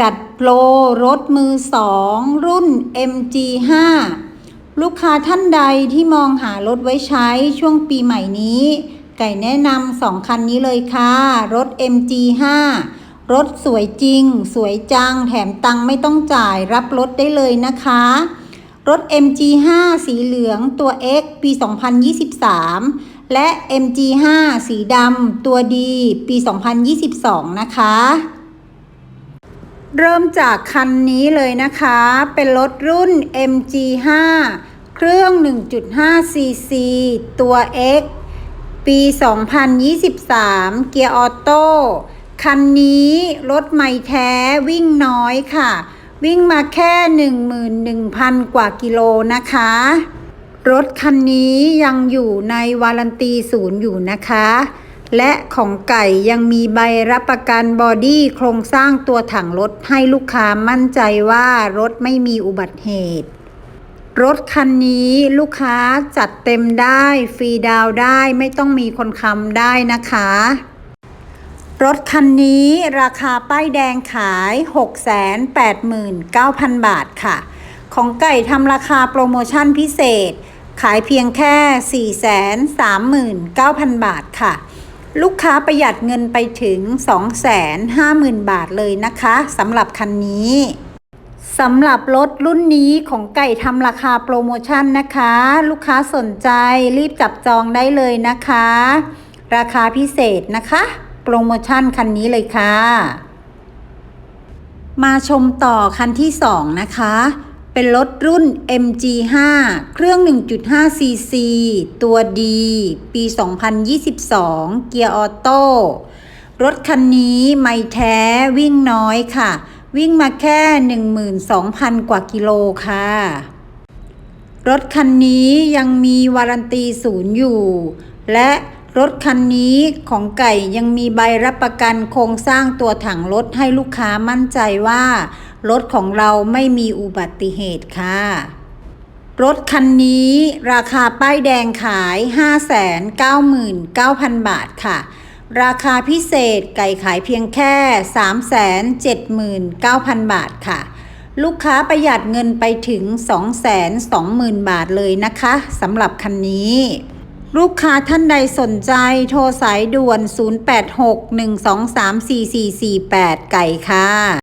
จัดโปรรถมือสองรุ่น MG5 ลูกค้าท่านใดที่มองหารถไว้ใช้ช่วงปีใหม่นี้ ไก่แนะนำสองคันนี้เลยค่ะ รถ MG5 รถสวยจริง สวยจัง แถมตังไม่ต้องจ่ายรับรถได้เลยนะคะ รถ MG5 สีเหลืองตัว X ปี 2023 และ MG5 สีดำตัวดีปี 2022 นะคะ เริ่มจากคันนี้เลยนะคะ เป็นรถรุ่น MG5 เครื่อง 1.5 cc ตัว X ปี 2023 เกียร์ออโต้ คันนี้รถใหม่แท้วิ่งน้อยค่ะ วิ่งมาแค่ 11,000 กว่ากิโลนะคะ รถคันนี้ยังอยู่ในวารันตีศูนย์อยู่นะคะ และของไก่ยังมีใบรับประกันบอดี้โครงสร้างตัวถังรถให้ลูกค้ามั่นใจว่ารถไม่มีอุบัติเหตุ รถคันนี้ลูกค้าจัดเต็มได้ฟรีดาวได้ไม่ต้องมีคนค้ำได้นะคะ รถคันนี้ราคาป้ายแดงขาย 689,000 บาทค่ะ ของไก่ทำราคาโปรโมชั่นพิเศษ ขายเพียงแค่ 439,000 บาทค่ะ ลูกค้าประหยัดเงินไปถึง 250,000 บาทเลยนะคะสำหรับคันนี้สำหรับรถรุ่นนี้ของไก่ทำราคาโปรโมชั่นนะคะ ลูกค้าสนใจรีบจับจองได้เลยนะคะ ราคาพิเศษนะคะ โปรโมชั่นคันนี้เลยค่ะ มาชมต่อคันที่ 2 นะคะ เป็นรถรุ่น MG5 เครื่อง 1.5 cc ตัวดีปี 2022 เกียร์ออโต้ รถคันนี้ไม่แท้วิ่งน้อยค่ะ วิ่งมาแค่ 12,000 กว่ากิโลค่ะ รถคันนี้ยังมีวารันตีศูนย์อยู่ และ รถคันนี้ของไก่ยังมีใบรับประกันโครงสร้างตัวถังรถให้ลูกค้ามั่นใจว่า รถของเราไม่มีอุบัติเหตุค่ะ รถคันนี้ราคาป้ายแดงขาย 599,000 บาทค่ะ ราคาพิเศษไก่ขายเพียงแค่ 379,000 บาทค่ะ ลูกค้าประหยัดเงินไปถึง 220,000 บาทเลยนะคะสำหรับคันนี้ ลูกค้าท่านใดสนใจโทรสายด่วน 086 123 4448 ไก่ค่ะ